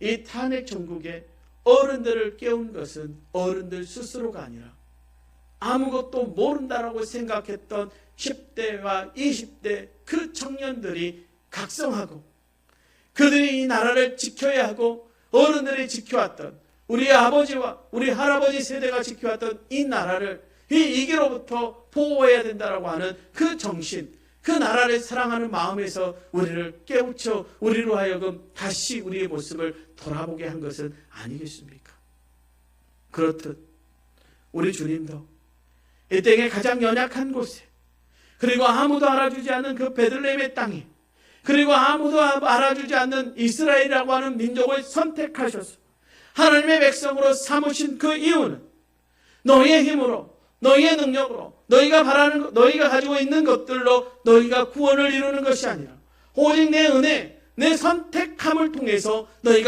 이 탄핵 전국에 어른들을 깨운 것은 어른들 스스로가 아니라 아무것도 모른다라고 생각했던 10대와 20대 그 청년들이 각성하고 그들이 이 나라를 지켜야 하고 어른들이 지켜왔던 우리 아버지와 우리 할아버지 세대가 지켜왔던 이 나라를 이 이기로부터 보호해야 된다라고 하는 그 정신, 그 나라를 사랑하는 마음에서 우리를 깨우쳐 우리로 하여금 다시 우리의 모습을 돌아보게 한 것은 아니겠습니까? 그렇듯 우리 주님도 이 땅의 가장 연약한 곳에 그리고 아무도 알아주지 않는 그 베들레헴의 땅에 그리고 아무도 알아주지 않는 이스라엘이라고 하는 민족을 선택하셔서 하나님의 백성으로 삼으신 그 이유는 너희의 힘으로 너희의 능력으로 너희가 바라는 것, 너희가 가지고 있는 것들로 너희가 구원을 이루는 것이 아니라 오직 내 은혜 내 선택함을 통해서 너희가